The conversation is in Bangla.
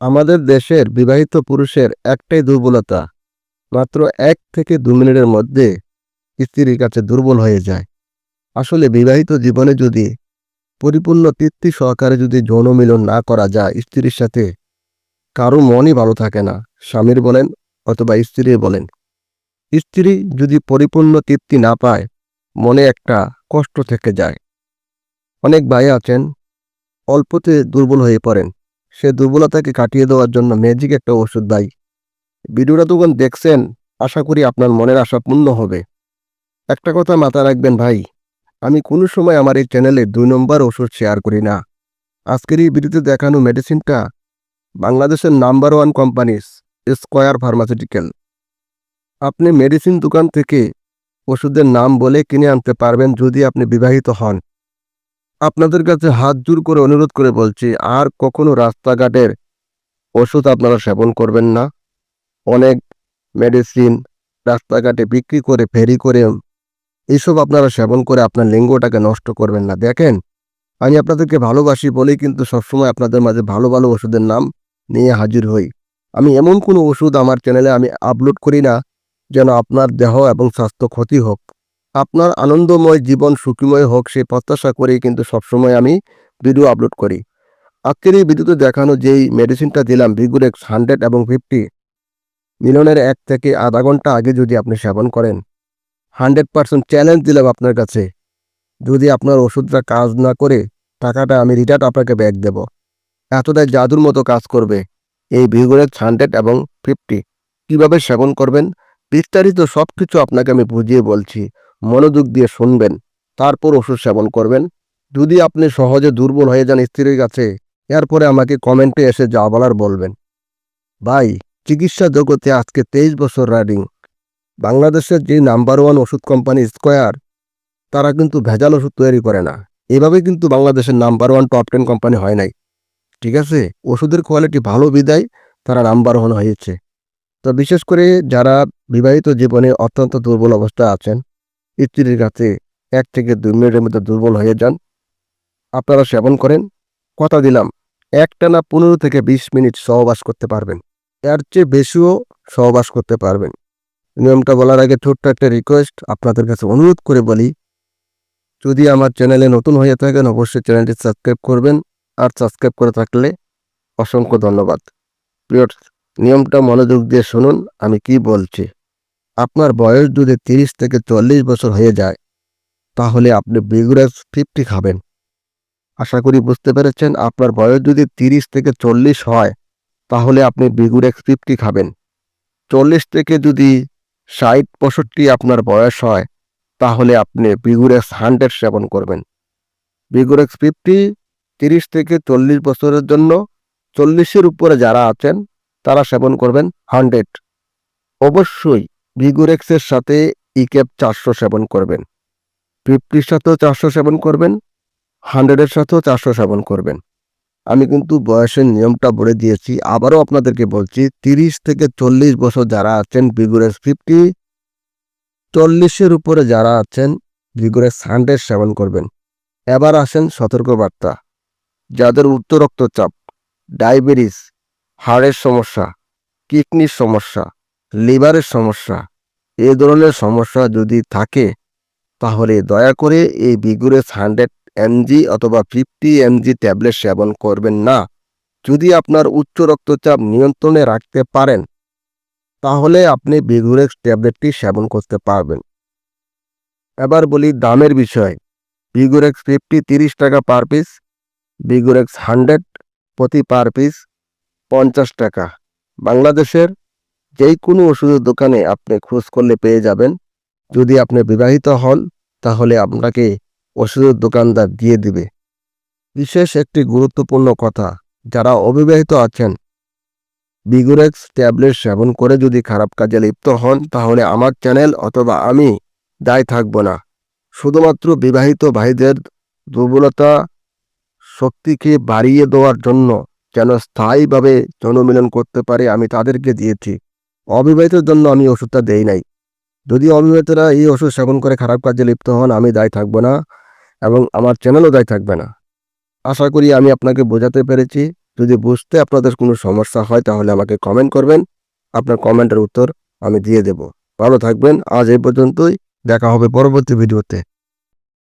আমাদের দেশের বিবাহিত পুরুষের একটাই দুর্বলতা, মাত্র এক থেকে দু মিনিটের মধ্যে স্ত্রীর কাছে দুর্বল হয়ে যায়। আসলে বিবাহিত জীবনে যদি পরিপূর্ণ তৃপ্তি সহকারে যদি যৌন মিলন না করা যায়, স্ত্রীর সাথে কারও মনই ভালো থাকে না, স্বামীর বলেন অথবা স্ত্রীর বলেন। স্ত্রী যদি পরিপূর্ণ তৃপ্তি না পায়, মনে একটা কষ্ট থেকে যায়। অনেক ভাই আছেন, অল্পতে দুর্বল হয়ে পড়েন। সে দুর্বলতাকে কাটিয়ে দেওয়ার জন্য ম্যাজিক একটা ওষুধ দেয়। ভিডিওটা তখন দেখছেন, আশা করি আপনার মনের আশা পূর্ণ হবে। একটা কথা মাথায় রাখবেন ভাই, আমি কোনো সময় আমার এই চ্যানেলে দুই নম্বর ওষুধ শেয়ার করি না। আজকের এই ভিডিওতে দেখানো মেডিসিনটা বাংলাদেশের number one company square pharmaceutical আপনি মেডিসিন দোকান থেকে ওষুধের নাম বলে কিনে আনতে পারবেন যদি আপনি বিবাহিত হন। আপনাদের কাছে হাত জোর করে অনুরোধ করে বলছি, আর কখনো রাস্তাঘাটের ওষুধ আপনারা সেবন করবেন না। অনেক মেডিসিন রাস্তাঘাটে বিক্রি করে, ফেরি করে এইসব আপনারা সেবন করে আপনার লিঙ্গটাকে নষ্ট করবেন না। দেখেন, আমি আপনাদেরকে ভালোবাসি বলেই কিন্তু সবসময় আপনাদের মাঝে ভালো ভালো ওষুধের নাম নিয়ে হাজির হই। আমি এমন কোনো ওষুধ আমার চ্যানেলে আমি আপলোড করি না, যেন আপনার দেহ এবং স্বাস্থ্য ক্ষতি হোক। আপনার আনন্দময় জীবন সুখীময় হোক সেই প্রত্যাশা করেই কিন্তু সবসময় আমি ভিডিও আপলোড করি। আজকের এই ভিডিওতে দেখানো যেই মেডিসিনটা দিলাম ভিগুরেক্স হান্ড্রেড এবং ফিফটি মিলনের এক থেকে আধা ঘণ্টা আগে যদি আপনি সেবন করেন হান্ড্রেড পার্সেন্ট চ্যালেঞ্জ দিলাম আপনার কাছে। যদি আপনার ওষুধটা কাজ না করে, টাকাটা আমি রিটার্ন আপনাকে ব্যাক দেব। এতটাই জাদুর মতো কাজ করবে এই ভিগুরেক্স হান্ড্রেড এবং ফিফটি কীভাবে সেবন করবেন? বিস্তারিত সব কিছু আপনাকে আমি বুঝিয়ে বলছি। মনোযোগ দিয়ে শুনবেন, তারপর ওষুধ সেবন করবেন। যদি আপনি সহজে দুর্বল হয়ে যান স্ত্রীর কাছে, এরপরে আমাকে কমেন্টে এসে যা বলার বলবেন। ভাই, চিকিৎসা জগতে আজকে তেইশ বছর রানিং বাংলাদেশের যে নাম্বার ওয়ান ওষুধ কোম্পানি স্কোয়ার তারা কিন্তু ভেজাল ওষুধ তৈরি করে না। এভাবে কিন্তু বাংলাদেশের number one top ten company হয় নাই। ঠিক আছে? ওষুধের কোয়ালিটি ভালো বিদায়, তারা নাম্বার ওয়ান হয়েছে। তো বিশেষ করে যারা বিবাহিত জীবনে অত্যন্ত দুর্বল অবস্থায় আছেন স্ত্রীর কাছে এক থেকে দুই মিনিটের মধ্যে দুর্বল হয়ে যান। আপনারা সেবন করেন। কথা দিলাম, একটানা পনেরো থেকে বিশ মিনিট সহবাস করতে পারবেন। এর চেয়ে বেশিও সহবাস করতে পারবেন। নিয়মটা বলার আগে ছোট্ট একটা রিকোয়েস্ট আপনাদের কাছে অনুরোধ করে বলি, যদি আমার চ্যানেলে নতুন হয়ে থাকেন, অবশ্যই চ্যানেলটি সাবস্ক্রাইব করবেন। আর সাবস্ক্রাইব করে থাকলে অসংখ্য ধন্যবাদ। প্রিয় নিয়মটা মনোযোগ দিয়ে শুনুন, আমি কি বলছি। আপনার বয়স যদি তিরিশ থেকে চল্লিশ বছর হয়ে যায়, তাহলে আপনি বিগুরেক্স ফিফটি খাবেন। আশা করি বুঝতে পেরেছেন, আপনার বয়স যদি তিরিশ থেকে চল্লিশ হয়, তাহলে আপনি বিগুরেক্স ফিফটি খাবেন। চল্লিশ থেকে যদি ষাট পঁয়ষট্টি আপনার বয়স হয়, তাহলে আপনি বিগুরেক্স হান্ড্রেড সেবন করবেন। বিগুরেক্স ফিফটি তিরিশ থেকে চল্লিশ বছরের জন্য চল্লিশের উপরে যারা আছেন, তারা সেবন করবেন হান্ড্রেড। অবশ্যই ভিগুরেক্সের সাথে ইকেপ চারশো সেবন করবেন। ফিফটির সাথেও চারশো সেবন করবেন, হান্ড্রেডের সাথেও চারশো সেবন করবেন। আমি কিন্তু বয়সের নিয়মটা বলে দিয়েছি, আবারও আপনাদেরকে বলছি, তিরিশ থেকে চল্লিশ বছর যারা আছেন ভিগুরেক্স, ফিফটি চল্লিশের উপরে যারা আছেন ভিগুরেক্স, হান্ড্রেড সেবন করবেন। এবার আসেন সতর্কবার্তা। যাদের উচ্চ রক্তচাপ, ডায়াবেটিস, হাড়ের সমস্যা, কিডনির সমস্যা লিভারের সমস্যা। এ ধরনের সমস্যা যদি থাকে, তাহলে দয়া করে এই বিগুরেস হান্ড্রেড এমজি অথবা ফিফটি এমজি ট্যাবলেট সেবন করবেন না। যদি আপনার উচ্চ রক্তচাপ নিয়ন্ত্রণে রাখতে পারেন, তাহলে আপনি বিগুরেক্স ট্যাবলেটটি সেবন করতে পারবেন। এবার বলি দামের বিষয়। বিগুরেক্স ফিফটি তিরিশ টাকা পার পিস বিগুরেক্স হান্ড্রেড প্রতি পার পিস পঞ্চাশ টাকা। বাংলাদেশের যেই কোনো ওষুধের দোকানে আপনি খোঁজ করলে পেয়ে যাবেন। যদি আপনি বিবাহিত হন, তাহলে আপনাকে ওষুধের দোকানদার দিয়ে দিবে। বিশেষ একটি গুরুত্বপূর্ণ কথা, যারা অবিবাহিত আছেন, বিগুরেক্স ট্যাবলেট সেবন করে যদি খারাপ কাজে লিপ্ত হন, তাহলে আমার চ্যানেল অথবা আমি দায় থাকব না। শুধুমাত্র বিবাহিত ভাইদের দুর্বলতা শক্তিকে বাড়িয়ে দেওয়ার জন্য যেন স্থায়ীভাবে জনমিলন করতে পারে, আমি তাদেরকে দিয়েছি। অবিবাহিতের জন্য আমি ওষুধটা দেই নাই। যদি অবিবাহিতরা এই ওষুধ সেবন করে খারাপ কাজে লিপ্ত হন, আমি দায় থাকব না এবং আমার চ্যানেলও দায় থাকবে না। আশা করি আমি আপনাকে বোঝাতে পেরেছি। যদি বুঝতে আপনাদের কোনো সমস্যা হয়, তাহলে আমাকে কমেন্ট করবেন। আপনার কমেন্টের উত্তর আমি দিয়ে দেব। ভালো থাকবেন। আজ এই পর্যন্তই। দেখা হবে পরবর্তী ভিডিওতে।